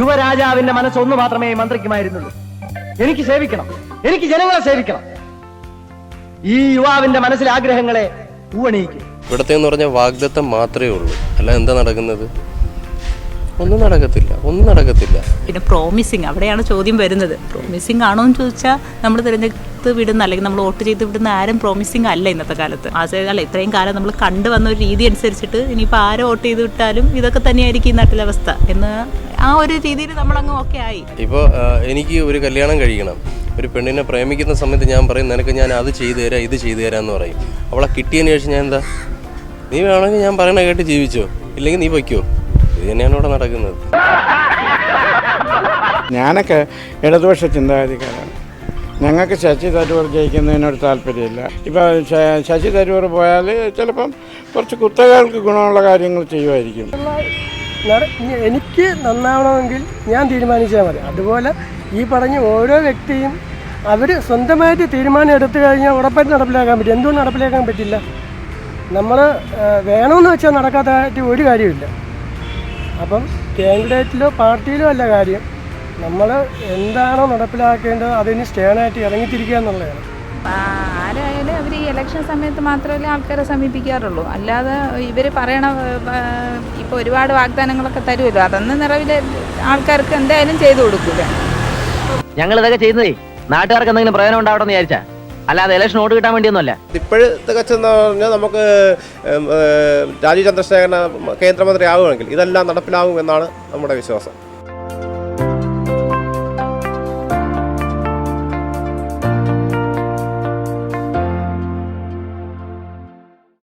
യുവരാജാവിന്റെ മനസ്സൊന്നു ഒന്ന് മാത്രമേ മന്ത്രിക്കുമായിരുന്നുള്ളൂ. എനിക്ക് സേവിക്കണം. എനിക്ക് ജനങ്ങളെ സേവിക്കണം. ഈ യുവാവിന്റെ മനസ്സിലെ ആഗ്രഹങ്ങളെ ഊവണിയിക്കും. ഇവിടത്തെ എന്ന് പറഞ്ഞ വാഗ്ദത്തം മാത്രമേ ഉള്ളൂ. അല്ല എന്താ നടക്കുന്നത്? ഒന്നും നടക്കത്തില്ല. ഒന്നും നടക്കത്തില്ല. പിന്നെ പ്രോമിസിങ് അവിടെയാണ് ചോദ്യം വരുന്നത്. പ്രോമിസിങ് ആണോ എന്ന് ചോദിച്ചാൽ നമ്മൾ തിരഞ്ഞെടുത്ത് വിടുന്ന അല്ലെങ്കിൽ നമ്മൾ വോട്ട് ചെയ്ത് വിടുന്ന ആരും പ്രോമിസിങ് അല്ല ഇന്നത്തെ കാലത്ത്. അല്ല ഇത്രയും കാലം നമ്മൾ കണ്ടു വന്ന ഒരു രീതി അനുസരിച്ചിട്ട് ഇനിയിപ്പോൾ ആരെ വോട്ട് ചെയ്ത് വിട്ടാലും ഇതൊക്കെ തന്നെയായിരിക്കും ഈ നാട്ടിലെ അവസ്ഥ എന്ന് ആ ഒരു രീതിയിൽ നമ്മളങ്ങ് ഒക്കെ ആയി. ഇപ്പോൾ എനിക്ക് ഒരു കല്യാണം കഴിക്കണം. ഒരു പെണ്ണിനെ പ്രേമിക്കുന്ന സമയത്ത് ഞാൻ പറയും നിനക്ക് ഞാൻ അത് ചെയ്തു തരാം ഇത് ചെയ്തു തരാം എന്ന് പറയും. അവളെ കിട്ടിയതിന് ശേഷം ഞാൻ എന്താ? നീ വേണമെങ്കിൽ ഞാൻ പറയണ കേട്ട് ജീവിച്ചോ? ഇല്ലെങ്കിൽ നീ വയ്ക്കോ ഇത് തന്നെയാണ് ഇവിടെ നടക്കുന്നത്. ഞാനൊക്കെ ഇടതുപക്ഷ ചിന്താഗതിക്കാരാണ്. ഞങ്ങൾക്ക് ശശി തരൂർ ജയിക്കുന്നതിനോട് താല്പര്യമില്ല. ഇപ്പം ശശി തരൂർ പോയാൽ ചിലപ്പം കുറച്ച് കുത്തകൾക്ക് ഗുണമുള്ള കാര്യങ്ങൾ ചെയ്യുമായിരിക്കും. എനിക്ക് നന്നാവണമെങ്കിൽ ഞാൻ തീരുമാനിച്ചാൽ മതി. അതുപോലെ ഈ പറഞ്ഞ ഓരോ വ്യക്തിയും അവർ സ്വന്തമായിട്ട് തീരുമാനം എടുത്തു കഴിഞ്ഞാൽ ഉറപ്പായിട്ട് നടപ്പിലാക്കാൻ പറ്റും. എന്തുകൊണ്ട് നടപ്പിലാക്കാൻ പറ്റില്ല. നമ്മൾ വേണമെന്ന് വെച്ചാൽ നടക്കാത്തതായിട്ട് ഒരു കാര്യമില്ല അപ്പം കാൻഡിഡേറ്റിലോ പാർട്ടിയിലോ അല്ല കാര്യം. നമ്മൾ എന്താണോ നടപ്പിലാക്കേണ്ടത് അതിന് സ്റ്റേണായിട്ട് ഇറങ്ങിത്തിരിക്കുക എന്നുള്ളതാണ്. ആരായാലും അവർ ഈ ഇലക്ഷൻ സമയത്ത് മാത്രമല്ലേ ആൾക്കാരെ സമീപിക്കാറുള്ളൂ. അല്ലാതെ ഇവർ പറയണ ഇപ്പോൾ ഒരുപാട് വാഗ്ദാനങ്ങളൊക്കെ തരുമല്ലോ. അതൊന്നും നിറവിൽ ആൾക്കാർക്ക് എന്തായാലും ചെയ്തു കൊടുക്കൂല. ഞങ്ങൾ ഇതൊക്കെ ചെയ്യുന്നതേ നാട്ടുകാർക്ക് എന്തെങ്കിലും പ്രയോജനം ഉണ്ടാവട്ടെ എന്ന് വിചാരിച്ചാ. അല്ലാതെ ഇലക്ഷൻ വോട്ട് കിട്ടാൻ വേണ്ടിയൊന്നുമല്ല. ഇപ്പോഴത്തെ കച്ചെന്ന് പറഞ്ഞാൽ നമുക്ക് രാജീവ് ചന്ദ്രശേഖരൻ കേന്ദ്രമന്ത്രി ആവുകയാണെങ്കിൽ ഇതെല്ലാം നടപ്പിലാകും എന്നാണ് നമ്മുടെ വിശ്വാസം.